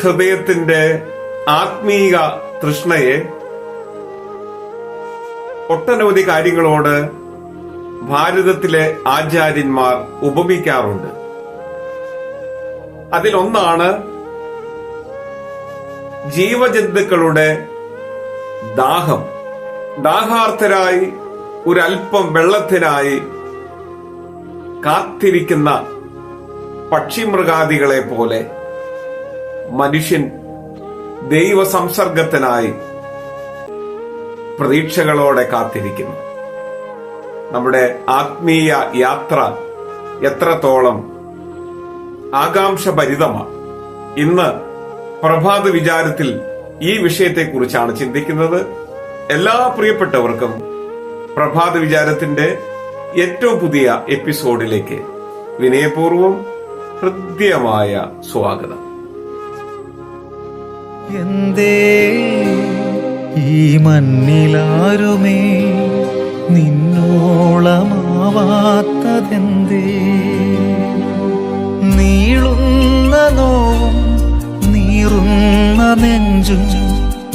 ഹൃദയത്തിന്റെ ആത്മീക തൃഷ്ണയെ ഒട്ടനവധി കാര്യങ്ങളോട് ഭാരതത്തിലെ ആചാര്യന്മാർ ഉപമിക്കാറുണ്ട്. അതിലൊന്നാണ് ജീവജന്തുക്കളുടെ ദാഹം. ദാഹാർത്ഥരായി ഒരൽപ്പം വെള്ളത്തിനായി കാത്തിരിക്കുന്ന പക്ഷിമൃഗാദികളെ പോലെ മനുഷ്യൻ ദൈവ സംസർഗത്തിനായി പ്രതീക്ഷകളോടെ കാത്തിരിക്കുന്നു. നമ്മുടെ ആത്മീയ യാത്ര എത്രത്തോളം ആകാംക്ഷഭരിതമാണ്. ഇന്ന് പ്രഭാത വിചാരത്തിൽ ഈ വിഷയത്തെക്കുറിച്ചാണ് ചിന്തിക്കുന്നത്. എല്ലാ പ്രിയപ്പെട്ടവർക്കും പ്രഭാത വിചാരത്തിന്റെ ഏറ്റവും പുതിയ എപ്പിസോഡിലേക്ക് വിനയപൂർവം ഹൃദ്യമായ സ്വാഗതം. എന്തേ ഈ മണ്ണിലാരുമേ? നിന്നോളമാവാത്തതെന്തേ നീളുന്ന നോവും നീറുന്ന നെഞ്ചും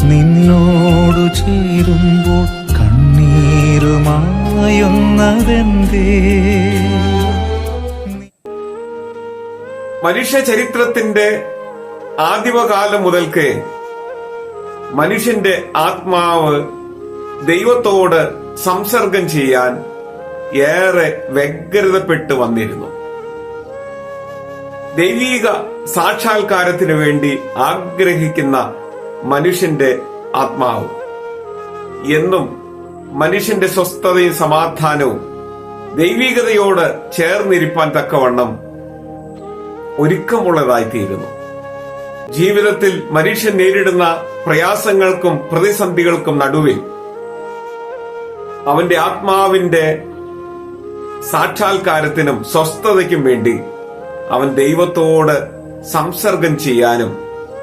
നിന്നോടു ചേരുമ്പോൾ കണ്ണീരുമായുന്നതെന്തേ മനുഷ്യ ചരിത്രത്തിന്റെ ആദിമകാലം മുതൽക്ക് മനുഷ്യന്റെ ആത്മാവ് ദൈവത്തോട് സംസർഗം ചെയ്യാൻ ഏറെ വ്യഗ്രതപ്പെട്ട് വന്നിരുന്നു. ദൈവീക സാക്ഷാത്കാരത്തിനു വേണ്ടി ആഗ്രഹിക്കുന്ന മനുഷ്യന്റെ ആത്മാവ് എന്നും മനുഷ്യന്റെ സ്വസ്ഥതയും സമാധാനവും ദൈവികതയോട് ചേർന്നിരിപ്പാൻ തക്കവണ്ണം ഒരുക്കമുള്ളതായിത്തീരുന്നു. ജീവിതത്തിൽ മനുഷ്യൻ നേരിടുന്ന പ്രയാസങ്ങൾക്കും പ്രതിസന്ധികൾക്കും നടുവിൽ അവന്റെ ആത്മാവിന്റെ സാക്ഷാത്കാരത്തിനും സ്വസ്ഥതയ്ക്കും വേണ്ടി അവൻ ദൈവത്തോട് സംസർഗം ചെയ്യാനും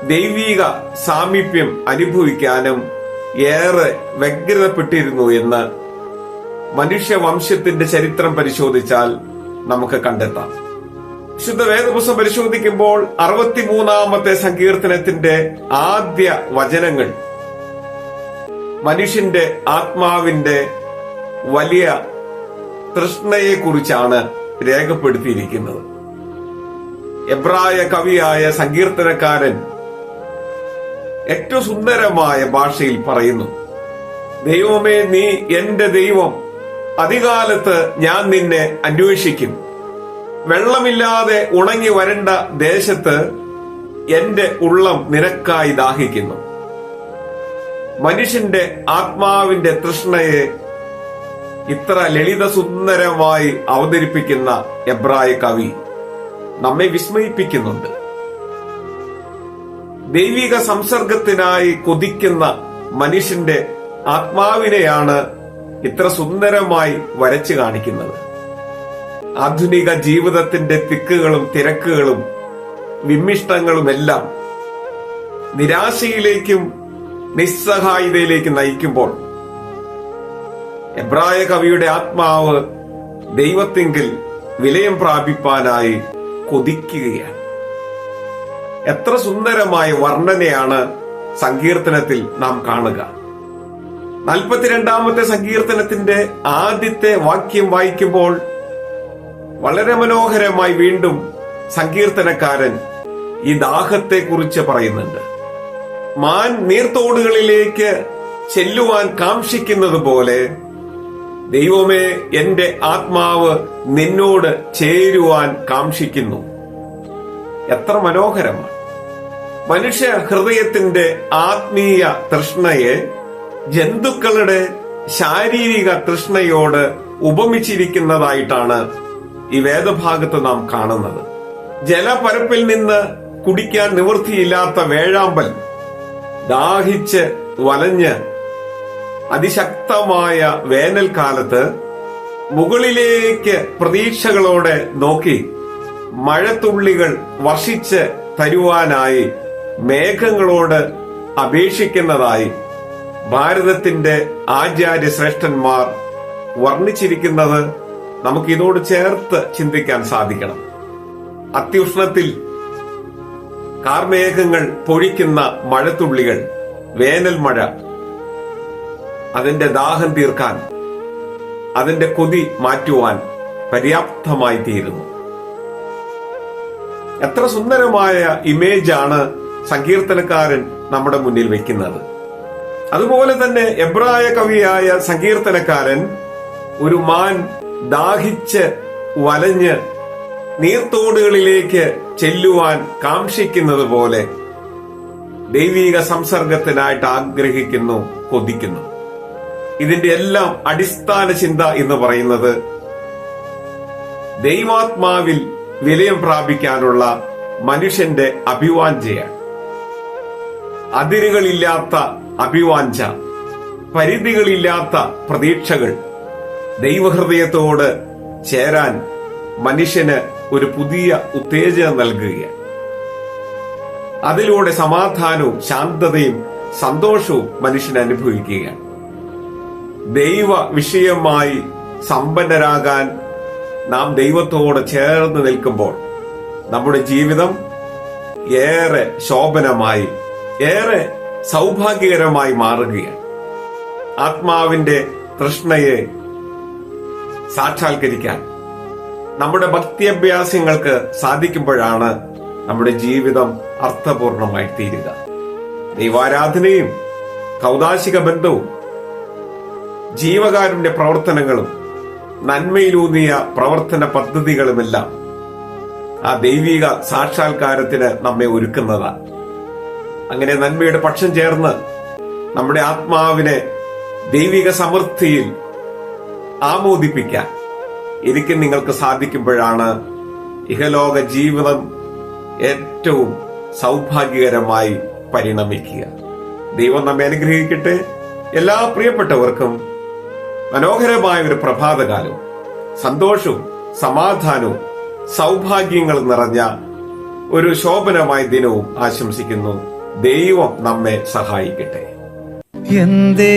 ദൈവീക സാമീപ്യം അനുഭവിക്കാനും ഏറെ വ്യഗ്രതപ്പെട്ടിരുന്നു എന്ന് മനുഷ്യവംശത്തിന്റെ ചരിത്രം പരിശോധിച്ചാൽ നമുക്ക് കണ്ടെത്താം. വിശുദ്ധ വേദപുസ്തകം പരിശോധിക്കുമ്പോൾ അറുപത്തിമൂന്നാമത്തെ സങ്കീർത്തനത്തിന്റെ ആദ്യ വചനങ്ങൾ മനുഷ്യന്റെ ആത്മാവിന്റെ വലിയ തൃഷ്ണയെക്കുറിച്ചാണ് രേഖപ്പെടുത്തിയിരിക്കുന്നത്. എബ്രായ കവിയായ സങ്കീർത്തനക്കാരൻ ഏറ്റവും സുന്ദരമായ ഭാഷയിൽ പറയുന്നു ദൈവമേ നീ എന്റെ ദൈവം അധികാലത്ത് ഞാൻ നിന്നെ അന്വേഷിക്കും. വെള്ളമില്ലാതെ ഉണങ്ങി വരണ്ട ദേശത്ത് എന്റെ ഉള്ളം നിനക്കായി ദാഹിക്കുന്നു. മനുഷ്യന്റെ ആത്മാവിന്റെ തൃഷ്ണയെ ഇത്ര ലളിത സുന്ദരമായി അവതരിപ്പിക്കുന്ന എബ്രായ കവി നമ്മെ വിസ്മയിപ്പിക്കുന്നുണ്ട്. ദൈവിക സംസർഗത്തിനായി കൊതിക്കുന്ന മനുഷ്യന്റെ ആത്മാവിനെയാണ് ഇത്ര സുന്ദരമായി വരച്ചു കാണിക്കുന്നത്. ആധുനിക ജീവിതത്തിന്റെ തിക്കുകളും തിരക്കുകളും വിമ്മിഷ്ടങ്ങളും എല്ലാം നിരാശയിലേക്കും നിസ്സഹായതയിലേക്കും നയിക്കുമ്പോൾ എബ്രായ കവിയുടെ ആത്മാവ് ദൈവത്തിങ്കിൽ വിലയം പ്രാപിപ്പാനായി കൊതിക്കുകയാണ്. എത്ര സുന്ദരമായ വർണനയാണ് സങ്കീർത്തനത്തിൽ നാം കാണുക. നാൽപ്പത്തിരണ്ടാമത്തെ സങ്കീർത്തനത്തിന്റെ ആദ്യത്തെ വാക്യം വായിക്കുമ്പോൾ വളരെ മനോഹരമായി വീണ്ടും സങ്കീർത്തനക്കാരൻ ഈ ദാഹത്തെ കുറിച്ച് പറയുന്നുണ്ട്. മാൻ നീർത്തോടുകളിലേക്ക് ചെല്ലുവാൻ കാക്ഷിക്കുന്നത് പോലെ ദൈവമേ എന്റെ ആത്മാവ് നിന്നോട് ചേരുവാൻ കാക്ഷിക്കുന്നു. എത്ര മനോഹരമാണ്. മനുഷ്യ ഹൃദയത്തിന്റെ ആത്മീയ തൃഷ്ണയെ ജന്തുക്കളുടെ ശാരീരിക തൃഷ്ണയോട് ഉപമിച്ചിരിക്കുന്നതായിട്ടാണ് ഈ വേദഭാഗത്ത് നാം കാണുന്നത്. ജലപരപ്പിൽ നിന്ന് കുടിക്കാൻ നിവൃത്തിയില്ലാത്ത വേഴാമ്പൽ ദാഹിച്ച് വലഞ്ഞ് അതിശക്തമായ വേനൽക്കാലത്ത് മുകളിലേക്ക് പ്രതീക്ഷകളോടെ നോക്കി മഴത്തുള്ളികൾ വർഷിച്ച് തരുവാനായി മേഘങ്ങളോട് അപേക്ഷിക്കുന്നതായി ഭാരതത്തിന്റെ ആചാര്യ ശ്രേഷ്ഠന്മാർ വർണിച്ചിരിക്കുന്നത് നമുക്ക് ഇതോട് ചേർത്ത് ചിന്തിക്കാൻ സാധിക്കണം. അത്യുഷ്ണത്തിൽ കാർമേഘങ്ങൾ പൊഴിക്കുന്ന മഴത്തുള്ളികൾ വേനൽ മഴ അതിന്റെ ദാഹം തീർക്കാൻ അതിന്റെ കൊതി മാറ്റുവാൻ പര്യാപ്തമായി തീരുന്നു. എത്ര സുന്ദരമായ ഇമേജാണ് സങ്കീർത്തനക്കാരൻ നമ്മുടെ മുന്നിൽ വെക്കുന്നത്. അതുപോലെ തന്നെ എബ്രായ കവിയായ സങ്കീർത്തനക്കാരൻ ഒരു മാൻ ദാഹിച്ച് വലഞ്ഞ് നീർത്തോടുകളിലേക്ക് ചെല്ലുവാൻ കാക്ഷിക്കുന്നത് പോലെ ദൈവീക സംസർഗത്തിനായിട്ട് ആഗ്രഹിക്കുന്നു കൊതിക്കുന്നു. ഇതിന്റെ എല്ലാം അടിസ്ഥാന ചിന്ത എന്ന് പറയുന്നത് ദൈവാത്മാവിൽ വിലയം പ്രാപിക്കാനുള്ള മനുഷ്യന്റെ അഭിവാഞ്ചയാണ് അതിരുകളില്ലാത്ത അഭിവാഞ്ച പരിധികളില്ലാത്ത പ്രതീക്ഷകൾ ദൈവഹൃദയത്തോട് ചേരാൻ മനുഷ്യന് ഒരു പുതിയ ഉത്തേജനം നൽകുകയാണ്. അതിലൂടെ സമാധാനവും ശാന്തതയും സന്തോഷവും മനുഷ്യൻ അനുഭവിക്കുകയാണ്. ദൈവ വിഷയമായി സമ്പന്നരാകാൻ നാം ദൈവത്തോട് ചേർന്ന് നിൽക്കുമ്പോൾ നമ്മുടെ ജീവിതം ഏറെ ശോഭനമായി ഏറെ സൗഭാഗ്യകരമായി മാറുകയാണ്. ആത്മാവിന്റെ തൃഷ്ണയെ സാക്ഷാത്കരിക്കാൻ. നമ്മുടെ ഭക്തി ഭക്തിയഭ്യാസങ്ങൾക്ക് സാധിക്കുമ്പോഴാണ് നമ്മുടെ ജീവിതം അർത്ഥപൂർണമായി തീരുക ദൈവാരാധനയും കൗതാശിക ബന്ധവും ജീവകാരുണ്യ പ്രവർത്തനങ്ങളും നന്മയിലൂന്നിയ പ്രവർത്തന പദ്ധതികളുമെല്ലാം ആ ദൈവിക സാക്ഷാത്കാരത്തിന് നമ്മെ ഒരുക്കുന്നതാണ്. അങ്ങനെ നന്മയുടെ പക്ഷം ചേർന്ന് നമ്മുടെ ആത്മാവിനെ ദൈവിക സമൃദ്ധിയിൽ ആമോദിപ്പിക്കാൻ എനിക്ക് നിങ്ങൾക്ക് സാധിക്കുമ്പോഴാണ് ഇഹലോക ജീവിതം ഏറ്റവും സൗഭാഗ്യകരമായി പരിണമിക്കുക. ദൈവം നമ്മെ അനുഗ്രഹിക്കട്ടെ. എല്ലാ പ്രിയപ്പെട്ടവർക്കും മനോഹരമായ ഒരു പ്രഭാതകാലം. സന്തോഷവും സമാധാനവും സൗഭാഗ്യങ്ങൾ നിറഞ്ഞ ഒരു ശോഭനമായ ദിനവും ആശംസിക്കുന്നു. ദൈവം നമ്മെ സഹായിക്കട്ടെ. എന്തേ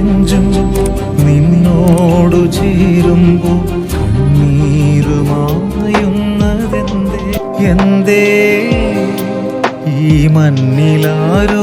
നിന്നോടു ചേരുമ്പോൾ കണ്ണീരുമായുന്നതെന്തേ? എന്തേ? ഈ മണ്ണിലാരുമേ